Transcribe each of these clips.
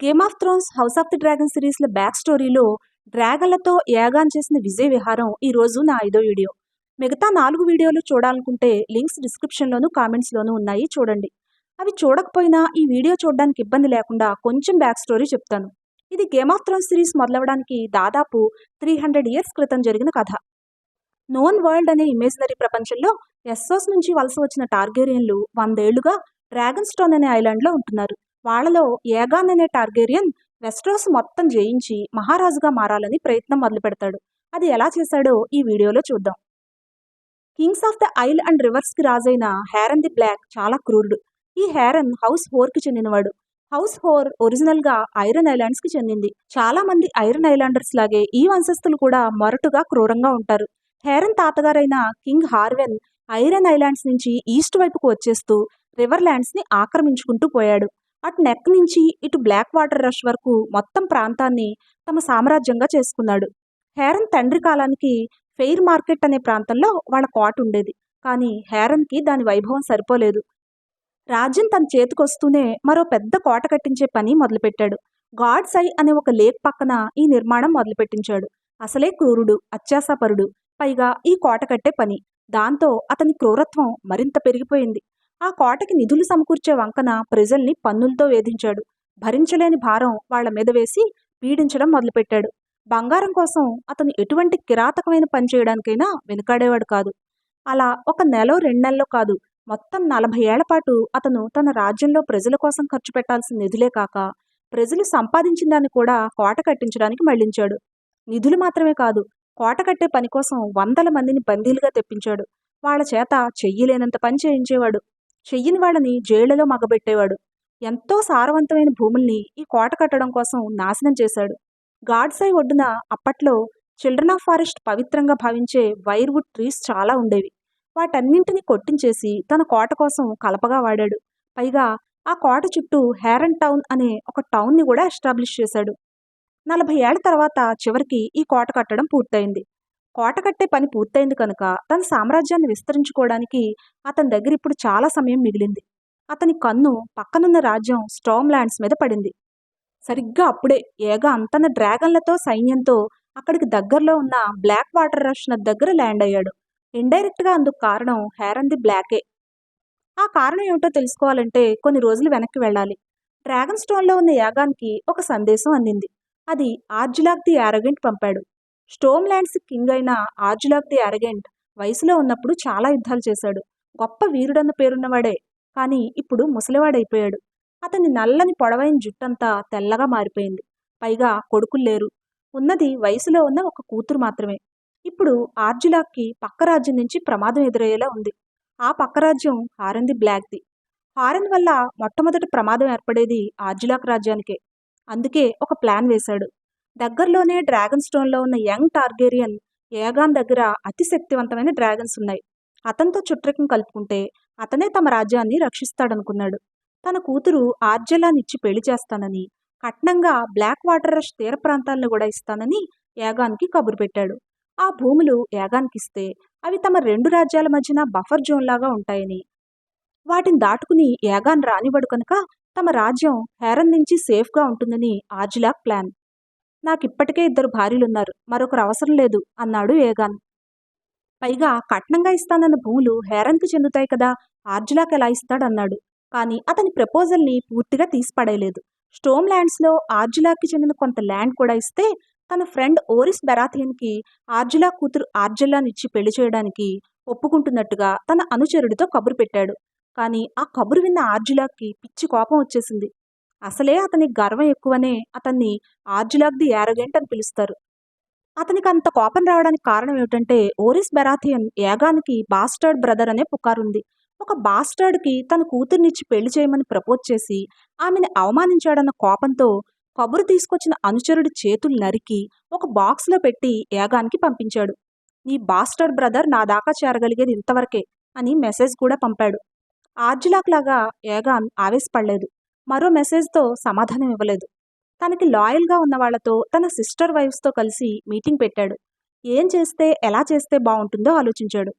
Game of thrones house of the dragon సిరీస్ల back స్టోరీలో డ్రాగన్లతో యాగాన్ చేసిన విజయ విహారం ఈ రోజు నా ఐదో వీడియో. మిగతా నాలుగు వీడియోలు చూడాలనుకుంటే లింక్స్ డిస్క్రిప్షన్లోను కామెంట్స్లోనూ ఉన్నాయి చూడండి. అవి చూడకపోయినా ఈ వీడియో చూడడానికి ఇబ్బంది లేకుండా కొంచెం బ్యాక్ స్టోరీ చెప్తాను. ఇది గేమ్ ఆఫ్ థ్రోన్స్ సిరీస్ మొదలవడానికి దాదాపు త్రీ హండ్రెడ్ ఇయర్స్ క్రితం జరిగిన కథ. నోన్ వరల్డ్ అనే ఇమేజినరీ ప్రపంచంలో ఎస్సోస్ నుంచి వలస వచ్చిన టార్గేరియన్లు వందేళ్ళుగా డ్రాగన్ స్టోన్ అనే ఐలాండ్లో ఉంటున్నారు. వాళ్ళలో ఏగాన్ అనే టార్గేరియన్ వెస్ట్రోస్ మొత్తం జయించి మహారాజుగా మారాలని ప్రయత్నం మొదలుపెడతాడు. అది ఎలా చేశాడో ఈ వీడియోలో చూద్దాం. Kings of the isle and రివర్స్కి రాజైన హేరన్ ది బ్లాక్ చాలా క్రూరుడు. ఈ హేరన్ హౌస్ హోర్కి చెందినవాడు. హౌస్ హోర్ ఒరిజినల్గా ఐరన్ ఐలాండ్స్కి చెందింది. చాలా మంది ఐరన్ ఐలాండర్స్ లాగే ఈ వంశస్థులు కూడా మొరటుగా క్రూరంగా ఉంటారు. హేరన్ తాతగారైన కింగ్ హార్వెన్ ఐరన్ ఐలాండ్స్ నుంచి ఈస్ట్ వైపుకు వచ్చేస్తూ రివర్ ల్యాండ్స్ని ఆక్రమించుకుంటూ పోయాడు. అటు నెక్ నుంచి ఇటు బ్లాక్ వాటర్ రష్ వరకు మొత్తం ప్రాంతాన్ని తమ సామ్రాజ్యంగా చేసుకున్నాడు. హేరన్ తండ్రి కాలానికి ఫెయిర్ మార్కెట్ అనే ప్రాంతంలో వాళ్ళ కోట ఉండేది. కానీ హేరన్కి దాని వైభవం సరిపోలేదు. రాజ్యం తన చేతికొస్తూనే మరో పెద్ద కోట కట్టించే పని మొదలుపెట్టాడు. గాడ్స్ ఐ అనే ఒక లేక్ పక్కన ఈ నిర్మాణం మొదలుపెట్టించాడు. అసలే క్రూరుడు అత్యాసపరుడు పైగా ఈ కోట కట్టే పని. దాంతో అతని క్రూరత్వం మరింత పెరిగిపోయింది. ఆ కోటకి నిధులు సమకూర్చే వంకన ప్రజల్ని పన్నులతో వేధించాడు. భరించలేని భారం వాళ్ళ మీద వేసి పీడించడం మొదలుపెట్టాడు. బంగారం కోసం అతను ఎటువంటి కిరాతకమైన పని చేయడానికైనా వెనుకాడేవాడు కాదు. అలా ఒక నెల రెండు నెలల్లో కాదు మొత్తం నలభై ఏళ్ళ పాటు అతను తన రాజ్యంలో ప్రజల కోసం ఖర్చు పెట్టాల్సిన నిధులే కాక ప్రజలు సంపాదించిన దాన్ని కూడా కోట కట్టించడానికి మళ్ళించాడు. నిధులు మాత్రమే కాదు కోట కట్టే పని కోసం వందల మందిని బందీలుగా తెప్పించాడు. వాళ్ళ చేత చెయ్యలేనంత పని చేయించేవాడు. చెయ్యని వాళ్ళని జైళ్ళలో మగబెట్టేవాడు. ఎంతో సారవంతమైన భూముల్ని ఈ కోట కట్టడం కోసం నాశనం చేశాడు. గాడ్సై ఒడ్డున అప్పట్లో చిల్డ్రన్ ఆఫ్ ఫారెస్ట్ పవిత్రంగా భావించే వైర్వుడ్ ట్రీస్ చాలా ఉండేవి. వాటన్నింటినీ కొట్టించేసి తన కోట కోసం కలపగా వాడాడు. పైగా ఆ కోట చుట్టూ హేరన్ టౌన్ అనే ఒక టౌన్ని కూడా ఎస్టాబ్లిష్ చేశాడు. నలభై ఏళ్ళ తర్వాత చివరికి ఈ కోట కట్టడం పూర్తయింది. కోట కట్టే పని పూర్తయింది కనుక తన సామ్రాజ్యాన్ని విస్తరించుకోవడానికి అతని దగ్గర ఇప్పుడు చాలా సమయం మిగిలింది. అతని కన్ను పక్కనున్న రాజ్యం స్టోమ్ ల్యాండ్స్ మీద పడింది. సరిగ్గా అప్పుడే ఏగ అంతన డ్రాగన్లతో సైన్యంతో అక్కడికి దగ్గరలో ఉన్న బ్లాక్ వాటర్ రష్ దగ్గర ల్యాండ్ అయ్యాడు. ఇండైరెక్ట్గా అందుకు కారణం హేరంది ది బ్లాకే. ఆ కారణం ఏమిటో తెలుసుకోవాలంటే కొన్ని రోజులు వెనక్కి వెళ్ళాలి. డ్రాగన్ స్టోన్లో ఉన్న యాగానికి ఒక సందేశం అందింది. అది ఆర్జిలాక్ ది యారగెంట్ పంపాడు. స్టోమ్ ల్యాండ్స్ కింగ్ అయిన ఆర్జులాక్ ది అరగెంట్ వయసులో ఉన్నప్పుడు చాలా యుద్ధాలు చేశాడు. గొప్ప వీరుడన్న పేరున్నవాడే. కానీ ఇప్పుడు ముసలివాడైపోయాడు. అతని నల్లని పొడవైన జుట్టంతా తెల్లగా మారిపోయింది. పైగా కొడుకులు లేరు. ఉన్నది వయసులో ఉన్న ఒక కూతురు మాత్రమే. ఇప్పుడు ఆర్జులాక్కి పక్క రాజ్యం నుంచి ప్రమాదం ఎదురయ్యేలా ఉంది. ఆ పక్క రాజ్యం హారన్ది బ్లాక్ది. హారన్ వల్ల మొట్టమొదటి ప్రమాదం ఏర్పడేది ఆర్జులాక్ రాజ్యానికే. అందుకే ఒక ప్లాన్ వేశాడు. దగ్గరలోనే డ్రాగన్ స్టోన్లో ఉన్న యంగ్ టార్గేరియన్ ఏగాన్ దగ్గర అతి శక్తివంతమైన డ్రాగన్స్ ఉన్నాయి. అతనితో చుట్రకం కలుపుకుంటే అతనే తమ రాజ్యాన్ని రక్షిస్తాడనుకున్నాడు. తన కూతురు ఆర్జలానిచ్చి పెళ్ళి చేస్తానని కట్నంగా బ్లాక్ వాటర్ రష్ తీర ప్రాంతాలను కూడా ఇస్తానని యాగాన్కి కబురు పెట్టాడు. ఆ భూములు యాగాన్కిస్తే అవి తమ రెండు రాజ్యాల మధ్యన బఫర్ జోన్ లాగా ఉంటాయని. వాటిని దాటుకుని యాగాన్ రానివ్వడు కనుక తమ రాజ్యం హేరన్ నుంచి సేఫ్గా ఉంటుందని ఆర్జులాక్ ప్లాన్. నాకిప్పటికే ఇద్దరు భార్యలున్నారు. మరొకరు అవసరం లేదు అన్నాడు ఏగాన్. పైగా కట్నంగా ఇస్తానన్న భూములు హేరంకి చెందుతాయి కదా ఆర్జులాకి ఎలా ఇస్తాడన్నాడు. కానీ అతని ప్రపోజల్ని పూర్తిగా తీసిపడేయలేదు. స్టోమ్ ల్యాండ్స్లో ఆర్జులాకి చెందిన కొంత ల్యాండ్ కూడా ఇస్తే తన ఫ్రెండ్ ఓరిస్ బెరాథియన్కి ఆర్జులా కూతురు ఆర్జులానిచ్చి పెళ్ళి చేయడానికి ఒప్పుకుంటున్నట్టుగా తన అనుచరుడితో కబురు పెట్టాడు. కానీ ఆ కబురు విన్న ఆర్జులాకి పిచ్చి కోపం వచ్చేసింది. అసలే అతని గర్వం ఎక్కువనే అతన్ని ఆర్జులాగ్ ది యారోగెంట్ అని పిలుస్తారు. అతనికి అంత కోపం రావడానికి కారణం ఏమిటంటే ఓరిస్ బెరాథియన్ యాగానికి బాస్టర్డ్ బ్రదర్ అనే పుకారుంది. ఒక బాస్టర్డ్కి తన కూతుర్నిచ్చి పెళ్ళి చేయమని ప్రపోజ్ చేసి ఆమెను అవమానించాడన్న కోపంతో కబురు తీసుకొచ్చిన అనుచరుడి చేతులు నరికి ఒక బాక్స్లో పెట్టి యాగానికి పంపించాడు. నీ బాస్టర్డ్ బ్రదర్ నా దాకా చేరగలిగేది ఇంతవరకే అని మెసేజ్ కూడా పంపాడు. ఆర్జులాక్ లాగా యాగాన్ ఆవేశపడలేదు. మరో మెసేజ్తో సమాధానం ఇవ్వలేదు తనకి లాయల్గా ఉన్న వాళ్ళతో తన సిస్టర్ వైఫ్స్తో కలిసి మీటింగ్ పెట్టాడు. ఏం చేస్తే ఎలా చేస్తే బాగుంటుందో ఆలోచించాడు.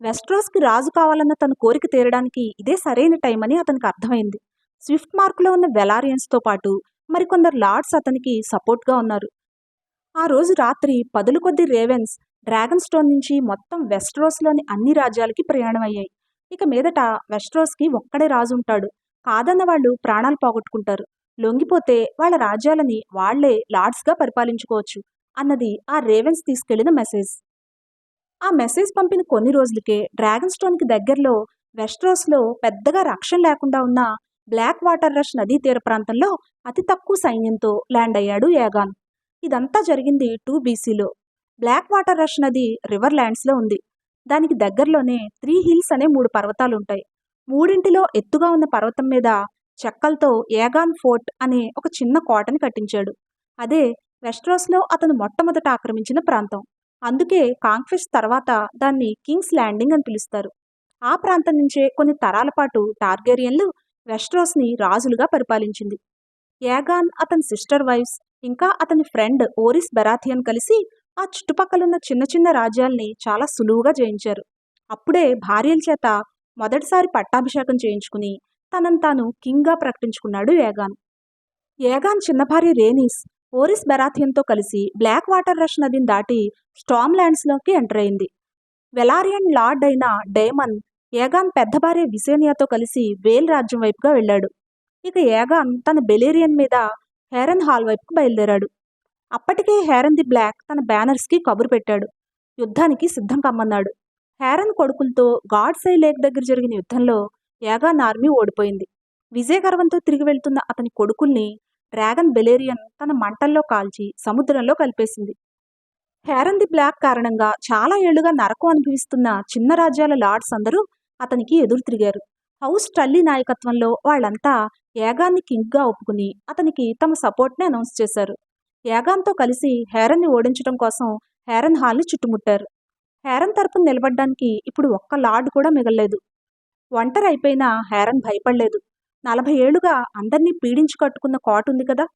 వెస్ట్రోస్కి రాజు కావాలన్న తన కోరిక తీరడానికి ఇదే సరైన టైం అని అతనికి అర్థమైంది. స్విఫ్ట్ మార్కులో ఉన్న వెలారియన్స్తో పాటు మరికొందరు లార్డ్స్ అతనికి సపోర్ట్గా ఉన్నారు. ఆ రోజు రాత్రి పదుల కొద్ది రేవెన్స్ డ్రాగన్ స్టోన్ నుంచి మొత్తం వెస్ట్రోస్లోని అన్ని రాజ్యాలకి ప్రయాణం అయ్యాయి ఇక మీదట వెస్ట్రోస్కి ఒక్కడే రాజు ఉంటాడు. కాదన్న వాళ్ళు ప్రాణాలు పోగొట్టుకుంటారు. లొంగిపోతే వాళ్ళ రాజ్యాలని వాళ్ళే లార్డ్స్గా పరిపాలించుకోవచ్చు అన్నది ఆ రేవెన్స్ తీసుకెళ్ళిన మెసేజ్. ఆ మెసేజ్ పంపిన కొన్ని రోజులకే డ్రాగన్ స్టోన్కి దగ్గరలో వెస్ట్రోస్లో పెద్దగా రక్షణ లేకుండా ఉన్న బ్లాక్ వాటర్ రష్ నదీ తీర ప్రాంతంలో అతి తక్కువ సైన్యంతో ల్యాండ్ అయ్యాడు యాగాన్. ఇదంతా జరిగింది టూ బీసీలో. బ్లాక్ వాటర్ రష్ నది రివర్ ల్యాండ్స్లో ఉంది. దానికి దగ్గరలోనే త్రీ హిల్స్ అనే మూడు పర్వతాలు ఉంటాయి మూడింటిలో ఎత్తుగా ఉన్న పర్వతం మీద చెక్కలతో ఏగాన్ ఫోర్ట్ అనే ఒక చిన్న కోటని కట్టించాడు. అదే వెస్ట్రోస్లో అతను మొట్టమొదట ఆక్రమించిన ప్రాంతం. అందుకే కాంక్వెస్ట్ తర్వాత దాన్ని కింగ్స్ ల్యాండింగ్ అని పిలుస్తారు. ఆ ప్రాంతం నుంచే కొన్ని తరాల పాటు టార్గేరియన్లు వెస్ట్రోస్ని రాజులుగా పరిపాలించింది. యాగాన్ అతని సిస్టర్ వైఫ్స్ ఇంకా అతని ఫ్రెండ్ ఓరిస్ బెరాథియన్ కలిసి ఆ చుట్టుపక్కలున్న చిన్న చిన్న రాజ్యాల్ని చాలా సులువుగా జయించారు. అప్పుడే భార్యల చేత మొదటిసారి పట్టాభిషేకం చేయించుకుని తనను తాను కింగ్గా ప్రకటించుకున్నాడు ఏగాన్. ఏగాన్ చిన్న భార్య రేనీస్ ఓరిస్ బెరాథియన్తో కలిసి బ్లాక్ వాటర్ రష్ నదిని దాటి స్టామ్ ల్యాండ్స్లోకి ఎంటర్ అయింది. వెలారియన్ లార్డ్ అయిన డేమన్ ఏగాన్ పెద్ద భార్య విసేనియాతో కలిసి వేల్ రాజ్యం వైపుగా వెళ్ళాడు. ఇక ఏగాన్ తన బెలేరియన్ మీద హేరన్ హాల్ వైపుకు బయలుదేరాడు. అప్పటికే హేరన్ ది బ్లాక్ తన బ్యానర్స్కి కబురు పెట్టాడు. యుద్ధానికి సిద్ధం కమ్మన్నాడు. హేరన్ కొడుకులతో గాడ్సై లేక్ దగ్గర జరిగిన యుద్ధంలో యాగాన్ ఆర్మీ ఓడిపోయింది. విజయగర్వంతో తిరిగి వెళ్తున్న అతని కొడుకుల్ని డ్రాగన్ బెలేరియన్ తన మంటల్లో కాల్చి సముద్రంలో కలిపేసింది. హేరన్ ది బ్లాక్ కారణంగా చాలా ఏళ్ళుగా నరకం అనుభవిస్తున్న చిన్న రాజ్యాల లార్డ్స్ అందరూ అతనికి ఎదురు తిరిగారు. హౌస్ టల్లీ నాయకత్వంలో వాళ్ళంతా యాగాన్ని కింగ్గా ఒప్పుకుని అతనికి తమ సపోర్ట్ని అనౌన్స్ చేశారు. యాగాన్తో కలిసి హేరన్ని ఓడించడం కోసం హేరన్ హాల్ని చుట్టుముట్టారు. హేరన్ తరపున నిలబడ్డానికి ఇప్పుడు ఒక్క లార్డ్ కూడా మిగల్లేదు. ఒంటరి అయిపోయినా హేరన్ భయపడలేదు. నలభై ఏళ్ళుగా అందర్నీ పీడించి కట్టుకున్న కోట ఉంది కదా?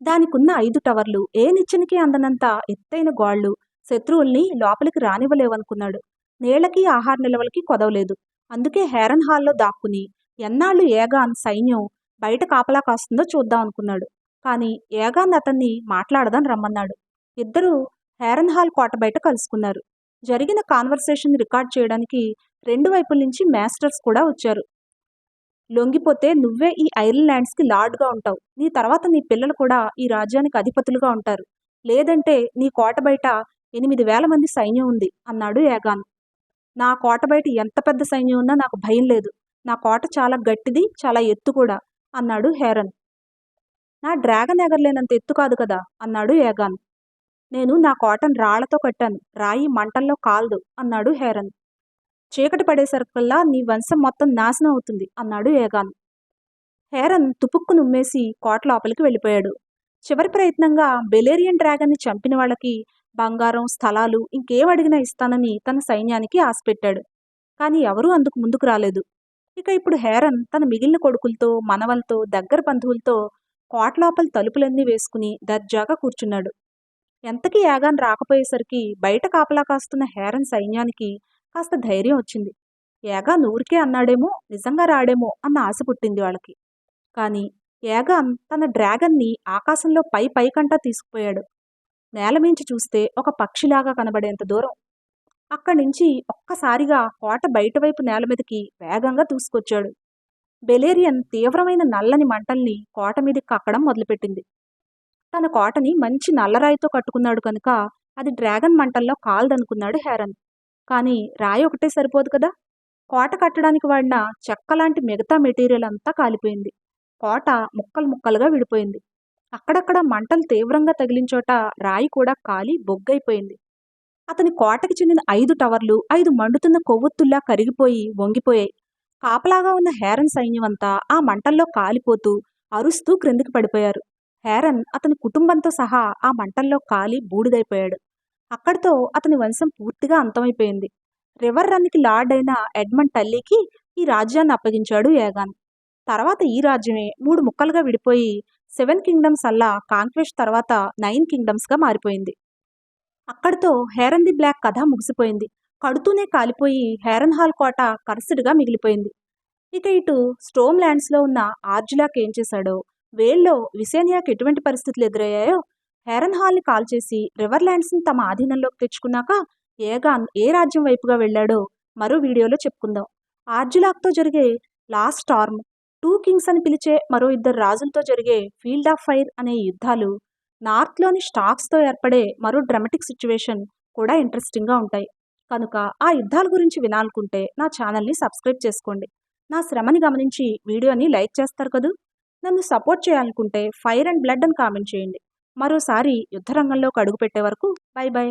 దానికున్న ఐదు టవర్లు ఏ నిచ్చెనకి అందనంత ఎత్తైన గోళ్ళు శత్రువుల్ని లోపలికి రానివ్వలేవనుకున్నాడు. నీళ్ళకి ఆహార నిల్వలకి కొదవలేదు. అందుకే హేరన్ హాల్లో దాక్కుని ఎన్నాళ్ళు ఏగాన్ సైన్యం బయట కాపలా కాస్తుందో చూద్దాం అనుకున్నాడు. కానీ ఏగాన్ అతన్ని మాట్లాడదని రమ్మన్నాడు. ఇద్దరూ హేరన్ హాల్ కోట బయట కలుసుకున్నారు. జరిగిన కాన్వర్సేషన్ రికార్డ్ చేయడానికి రెండు వైపుల నుంచి మాస్టర్స్ కూడా వచ్చారు. లొంగిపోతే నువ్వే ఈ ఐర్లాండ్స్కి లార్డ్గా ఉంటావు. నీ తర్వాత నీ పిల్లలు కూడా ఈ రాజ్యానికి అధిపతులుగా ఉంటారు. లేదంటే నీ కోట బయట ఎనిమిది వేల మంది సైన్యం ఉంది అన్నాడు యాగాన్. నా కోట బయట ఎంత పెద్ద సైన్యం ఉన్నా నాకు భయం లేదు. నా కోట చాలా గట్టిది చాలా ఎత్తు కూడా అన్నాడు హేరన్. నా డ్రాగన్ ఎగరలేనంత ఎత్తు కాదు కదా అన్నాడు యాగాన్. నేను నా కాటన్ రాళ్ళతో కట్టాను. రాయి మంటల్లో కాల్దు అన్నాడు హేరన్. చీకటి పడేసరికల్లా నీ వంశం మొత్తం నాశనం అవుతుంది అన్నాడు ఏగాన్. హేరన్ తుపుక్కు నుమ్మేసి కోట లోపలికి వెళ్ళిపోయాడు. చివరి ప్రయత్నంగా బెలేరియన్ డ్రాగన్ని చంపిన వాళ్ళకి బంగారం స్థలాలు ఇంకేం అడిగినా ఇస్తానని తన సైన్యానికి ఆశపెట్టాడు. కానీ ఎవరూ అందుకు ముందుకు రాలేదు. ఇక ఇప్పుడు హేరన్ తన మిగిలిన కొడుకులతో మనవలతో దగ్గర బంధువులతో కోట లోపల తలుపులన్నీ వేసుకుని దర్జాగా కూర్చున్నాడు. ఎంతకీ యాగాన్ రాకపోయేసరికి బయట కాపలా కాస్తున్న హేరన్ సైన్యానికి కాస్త ధైర్యం వచ్చింది. యాగాన్ ఊరికే అన్నాడేమో నిజంగా రాడేమో అన్న ఆశ పుట్టింది వాళ్ళకి. కానీ యాగాన్ తన డ్రాగన్ని ఆకాశంలో పై పైకంటా తీసుకుపోయాడు. నేలమించి చూస్తే ఒక పక్షిలాగా కనబడేంత దూరం. అక్కడి నుంచి ఒక్కసారిగా కోట బయటవైపు నేల మీదకి వేగంగా దూసుకొచ్చాడు. బెలేరియన్ తీవ్రమైన నల్లని మంటల్ని కోట మీదకి కక్కడం మొదలుపెట్టింది. తన కోటని మంచి నల్లరాయితో కట్టుకున్నాడు కనుక అది డ్రాగన్ మంటల్లో కాల్దనుకున్నాడు హేరన్. కానీ రాయి ఒకటే సరిపోదు కదా? కోట కట్టడానికి వాడిన చెక్కలాంటి మిగతా మెటీరియల్ అంతా కాలిపోయింది. కోట ముక్కలు ముక్కలుగా విడిపోయింది. అక్కడక్కడ మంటలు తీవ్రంగా తగిలించోట రాయి కూడా కాలి బొగ్గైపోయింది. అతని కోటకి చెందిన ఐదు టవర్లు ఐదు మండుతున్న కొవ్వొత్తుల్లా కరిగిపోయి వంగిపోయాయి. కాపలాగా ఉన్న హేరన్ సైన్యమంతా ఆ మంటల్లో కాలిపోతూ అరుస్తూ క్రిందికి పడిపోయారు. హేరన్ అతని కుటుంబంతో సహా ఆ మంటల్లో కాలి బూడిదైపోయాడు. అక్కడితో అతని వంశం పూర్తిగా అంతమైపోయింది. రివర్ రన్కి లార్డ్ అయిన ఎడ్మండ్ టల్లీకి ఈ రాజ్యాన్ని అప్పగించాడు యాగాన్ తర్వాత ఈ రాజ్యమే మూడు ముక్కలుగా విడిపోయి సెవెన్ కింగ్డమ్స్ అల్లా కాంక్వెస్ట్ తర్వాత నైన్ కింగ్డమ్స్గా మారిపోయింది. అక్కడితో హేరన్ ది బ్లాక్ కథ ముగిసిపోయింది. కడుతూనే కాలిపోయి హేరన్ హాల్ కోట కరసుడిగా మిగిలిపోయింది. ఇక ఇటు స్టోమ్ ల్యాండ్స్లో ఉన్న ఆర్జులాక్ ఏం చేశాడో వేల్లో విసేనియాకి ఎటువంటి పరిస్థితులు ఎదురయ్యాయో హెరన్ హాల్ని కాల్ చేసి రివర్లాండ్స్ని తమ ఆధీనంలోకి తెచ్చుకున్నాక ఏగాన్ ఏ రాజ్యం వైపుగా వెళ్ళాడో మరో వీడియోలో చెప్పుకుందాం. ఆర్జులాక్తో జరిగే లాస్ట్ స్టార్మ్ టూ కింగ్స్ అని పిలిచే మరో ఇద్దరు రాజులతో జరిగే ఫీల్డ్ ఆఫ్ ఫైర్ అనే యుద్ధాలు నార్త్లోని స్టాక్స్తో ఏర్పడే మరో డ్రమటిక్ సిచ్యువేషన్ కూడా ఇంట్రెస్టింగ్గా ఉంటాయి. కనుక ఆ యుద్ధాల గురించి వినాలనుకుంటే నా ఛానల్ని సబ్స్క్రైబ్ చేసుకోండి. నా శ్రమని గమనించి వీడియోని లైక్ చేస్తారు కదూ? నన్ను సపోర్ట్ చేయాలనుకుంటే ఫైర్ అండ్ బ్లడ్ అని కామెంట్ చేయండి. మరోసారి యుద్ధ రంగంలోకి అడుగు పెట్టే వరకు బై బై.